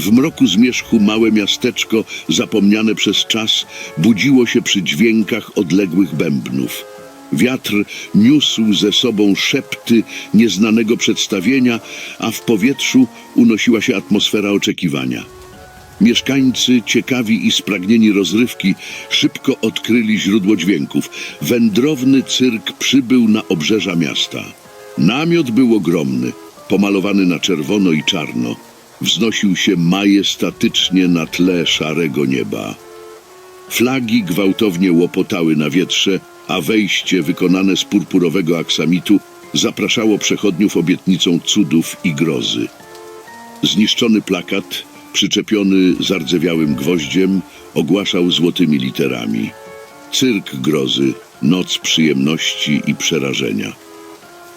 W mroku zmierzchu małe miasteczko, zapomniane przez czas, budziło się przy dźwiękach odległych bębnów. Wiatr niósł ze sobą szepty nieznanego przedstawienia, a w powietrzu unosiła się atmosfera oczekiwania. Mieszkańcy, ciekawi i spragnieni rozrywki, szybko odkryli źródło dźwięków. Wędrowny cyrk przybył na obrzeża miasta. Namiot był ogromny, pomalowany na czerwono i czarno. Wznosił się majestatycznie na tle szarego nieba. Flagi gwałtownie łopotały na wietrze, a wejście wykonane z purpurowego aksamitu zapraszało przechodniów obietnicą cudów i grozy. Zniszczony plakat, przyczepiony zardzewiałym gwoździem, ogłaszał złotymi literami. Cyrk grozy, noc przyjemności i przerażenia.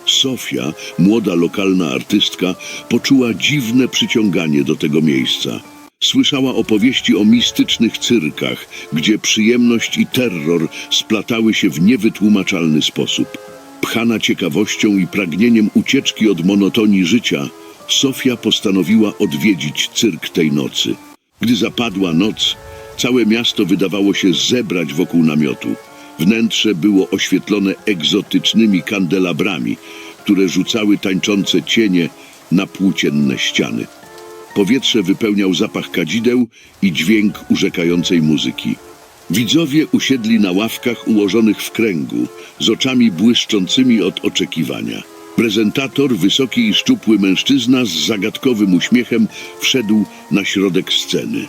Sofia, młoda lokalna artystka, poczuła dziwne przyciąganie do tego miejsca. Słyszała opowieści o mistycznych cyrkach, gdzie przyjemność i terror splatały się w niewytłumaczalny sposób. Pchana ciekawością i pragnieniem ucieczki od monotonii życia, Sofia postanowiła odwiedzić cyrk tej nocy. Gdy zapadła noc, całe miasto wydawało się zebrać wokół namiotu. Wnętrze było oświetlone egzotycznymi kandelabrami, które rzucały tańczące cienie na płócienne ściany. Powietrze wypełniał zapach kadzideł i dźwięk urzekającej muzyki. Widzowie usiedli na ławkach ułożonych w kręgu, z oczami błyszczącymi od oczekiwania. Prezentator, wysoki i szczupły mężczyzna z zagadkowym uśmiechem wszedł na środek sceny.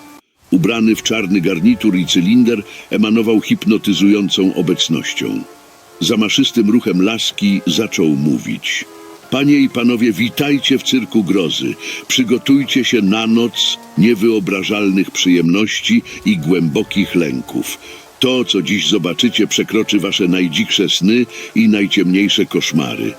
Ubrany w czarny garnitur i cylinder, emanował hipnotyzującą obecnością. Zamaszystym ruchem laski zaczął mówić. Panie i panowie, witajcie w cyrku grozy. Przygotujcie się na noc niewyobrażalnych przyjemności i głębokich lęków. To, co dziś zobaczycie, przekroczy wasze najdziksze sny i najciemniejsze koszmary.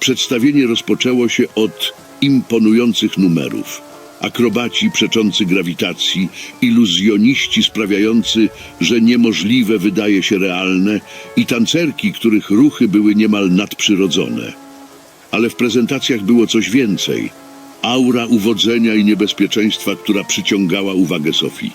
Przedstawienie rozpoczęło się od imponujących numerów. Akrobaci przeczący grawitacji, iluzjoniści sprawiający, że niemożliwe wydaje się realne i tancerki, których ruchy były niemal nadprzyrodzone. Ale w prezentacjach było coś więcej. Aura uwodzenia i niebezpieczeństwa, która przyciągała uwagę Sofii.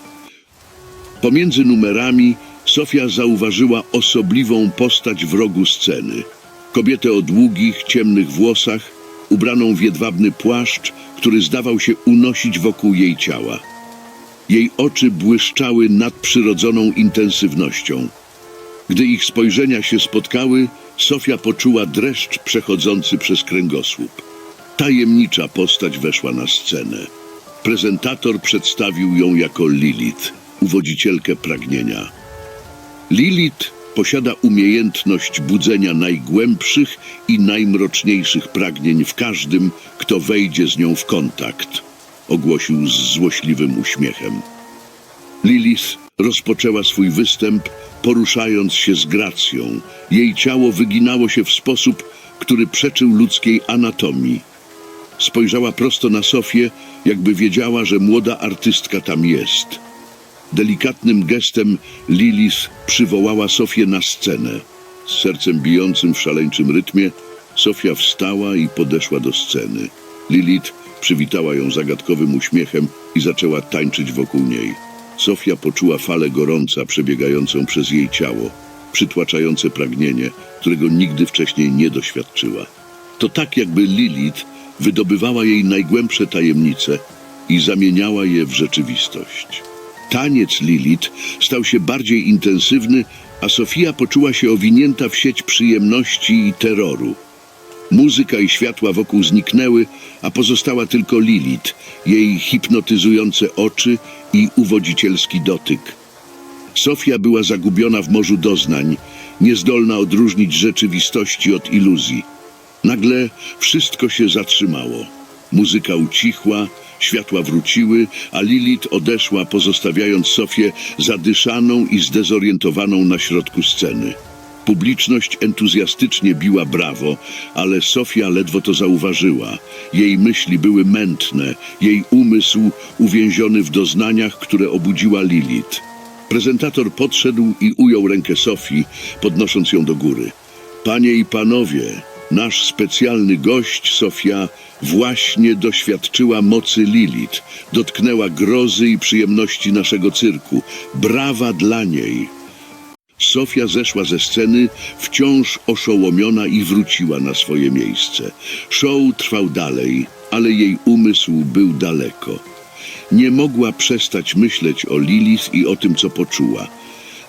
Pomiędzy numerami Sofia zauważyła osobliwą postać w rogu sceny. Kobietę o długich, ciemnych włosach, ubraną w jedwabny płaszcz, który zdawał się unosić wokół jej ciała. Jej oczy błyszczały nadprzyrodzoną intensywnością. Gdy ich spojrzenia się spotkały, Sofia poczuła dreszcz przechodzący przez kręgosłup. Tajemnicza postać weszła na scenę. Prezentator przedstawił ją jako Lilith, uwodzicielkę pragnienia. Lilith posiada umiejętność budzenia najgłębszych i najmroczniejszych pragnień w każdym, kto wejdzie z nią w kontakt, ogłosił z złośliwym uśmiechem. Lilith rozpoczęła swój występ, poruszając się z gracją. Jej ciało wyginało się w sposób, który przeczył ludzkiej anatomii. Spojrzała prosto na Sofię, jakby wiedziała, że młoda artystka tam jest. Delikatnym gestem Lilith przywołała Sofię na scenę. Z sercem bijącym w szaleńczym rytmie, Sofia wstała i podeszła do sceny. Lilith przywitała ją zagadkowym uśmiechem i zaczęła tańczyć wokół niej. Sofia poczuła falę gorąca przebiegającą przez jej ciało, przytłaczające pragnienie, którego nigdy wcześniej nie doświadczyła. To tak jakby Lilith wydobywała jej najgłębsze tajemnice i zamieniała je w rzeczywistość. Taniec Lilith stał się bardziej intensywny, a Sofia poczuła się owinięta w sieć przyjemności i terroru. Muzyka i światła wokół zniknęły, a pozostała tylko Lilith, jej hipnotyzujące oczy i uwodzicielski dotyk. Sofia była zagubiona w morzu doznań, niezdolna odróżnić rzeczywistości od iluzji. Nagle wszystko się zatrzymało. Muzyka ucichła, światła wróciły, a Lilith odeszła, pozostawiając Sofię zadyszaną i zdezorientowaną na środku sceny. Publiczność entuzjastycznie biła brawo, ale Sofia ledwo to zauważyła. Jej myśli były mętne, jej umysł uwięziony w doznaniach, które obudziła Lilith. Prezentator podszedł i ujął rękę Sofii, podnosząc ją do góry. Panie i panowie, Nasz specjalny gość, Sofia, właśnie doświadczyła mocy Lilith, dotknęła grozy i przyjemności naszego cyrku. Brawa dla niej! Sofia zeszła ze sceny, wciąż oszołomiona i wróciła na swoje miejsce. Show trwał dalej, ale jej umysł był daleko. Nie mogła przestać myśleć o Lilith i o tym, co poczuła.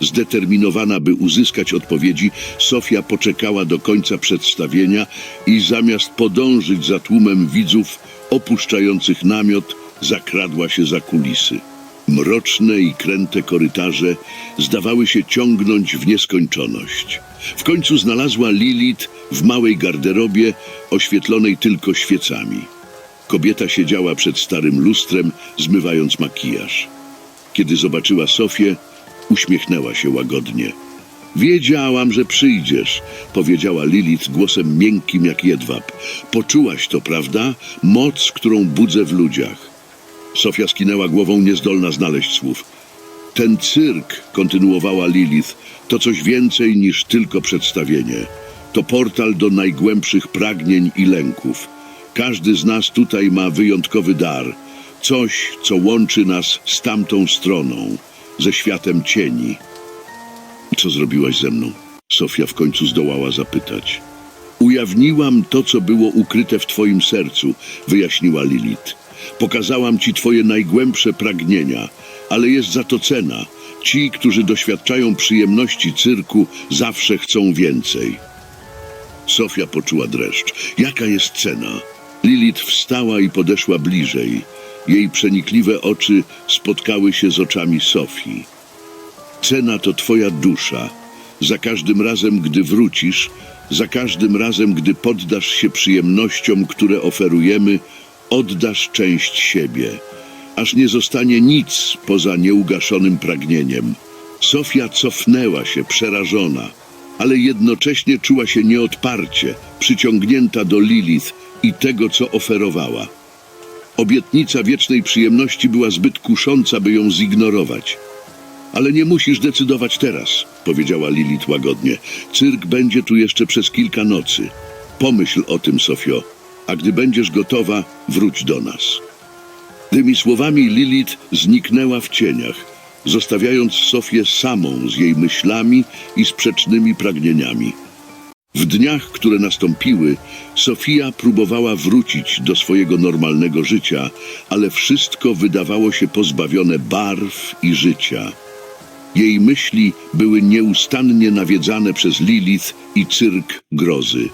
Zdeterminowana, by uzyskać odpowiedzi, Sofia poczekała do końca przedstawienia i zamiast podążyć za tłumem widzów opuszczających namiot, zakradła się za kulisy. Mroczne i kręte korytarze zdawały się ciągnąć w nieskończoność. W końcu znalazła Lilith w małej garderobie, oświetlonej tylko świecami. Kobieta siedziała przed starym lustrem, zmywając makijaż. Kiedy zobaczyła Sofię, uśmiechnęła się łagodnie. Wiedziałam, że przyjdziesz, powiedziała Lilith głosem miękkim jak jedwab. Poczułaś to, prawda? Moc, którą budzę w ludziach. Sofia skinęła głową, niezdolna znaleźć słów. Ten cyrk, kontynuowała Lilith, to coś więcej niż tylko przedstawienie. To portal do najgłębszych pragnień i lęków. Każdy z nas tutaj ma wyjątkowy dar. Coś, co łączy nas z tamtą stroną, ze światem cieni. Co zrobiłaś ze mną? Sofia w końcu zdołała zapytać. Ujawniłam to, co było ukryte w twoim sercu, wyjaśniła Lilith. Pokazałam ci twoje najgłębsze pragnienia, ale jest za to cena. Ci, którzy doświadczają przyjemności cyrku, zawsze chcą więcej. Sofia poczuła dreszcz. Jaka jest cena? Lilith wstała i podeszła bliżej. Jej przenikliwe oczy spotkały się z oczami Sofii. Cena to twoja dusza. Za każdym razem, gdy wrócisz, za każdym razem, gdy poddasz się przyjemnościom, które oferujemy, oddasz część siebie, aż nie zostanie nic poza nieugaszonym pragnieniem. Sofia cofnęła się, przerażona, ale jednocześnie czuła się nieodparcie, przyciągnięta do Lilith i tego, co oferowała. Obietnica wiecznej przyjemności była zbyt kusząca, by ją zignorować. Ale nie musisz decydować teraz, powiedziała Lilith łagodnie. Cyrk będzie tu jeszcze przez kilka nocy. Pomyśl o tym, Sofio, a gdy będziesz gotowa, wróć do nas. Tymi słowami Lilith zniknęła w cieniach, zostawiając Sofię samą z jej myślami i sprzecznymi pragnieniami. W dniach, które nastąpiły, Sofia próbowała wrócić do swojego normalnego życia, ale wszystko wydawało się pozbawione barw i życia. Jej myśli były nieustannie nawiedzane przez Lilith i cyrk grozy.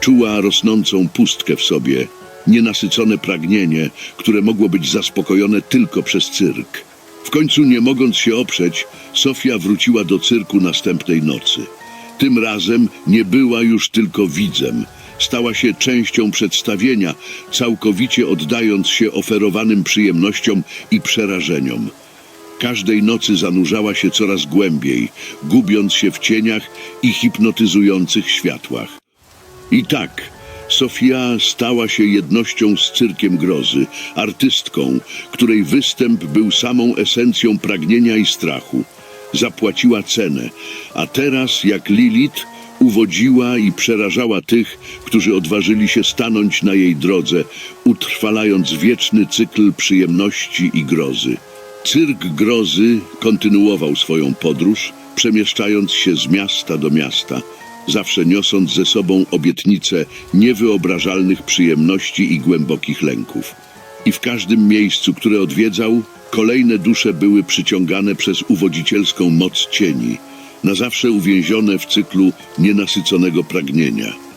Czuła rosnącą pustkę w sobie, nienasycone pragnienie, które mogło być zaspokojone tylko przez cyrk. W końcu, nie mogąc się oprzeć, Sofia wróciła do cyrku następnej nocy. Tym razem nie była już tylko widzem. Stała się częścią przedstawienia, całkowicie oddając się oferowanym przyjemnościom i przerażeniom. Każdej nocy zanurzała się coraz głębiej, gubiąc się w cieniach i hipnotyzujących światłach. I tak, Sofia stała się jednością z cyrkiem grozy, artystką, której występ był samą esencją pragnienia i strachu. Zapłaciła cenę, a teraz, jak Lilith, uwodziła i przerażała tych, którzy odważyli się stanąć na jej drodze, utrwalając wieczny cykl przyjemności i grozy. Cyrk grozy kontynuował swoją podróż, przemieszczając się z miasta do miasta, zawsze niosąc ze sobą obietnicę niewyobrażalnych przyjemności i głębokich lęków. I w każdym miejscu, które odwiedzał, kolejne dusze były przyciągane przez uwodzicielską moc cieni, na zawsze uwięzione w cyklu nienasyconego pragnienia.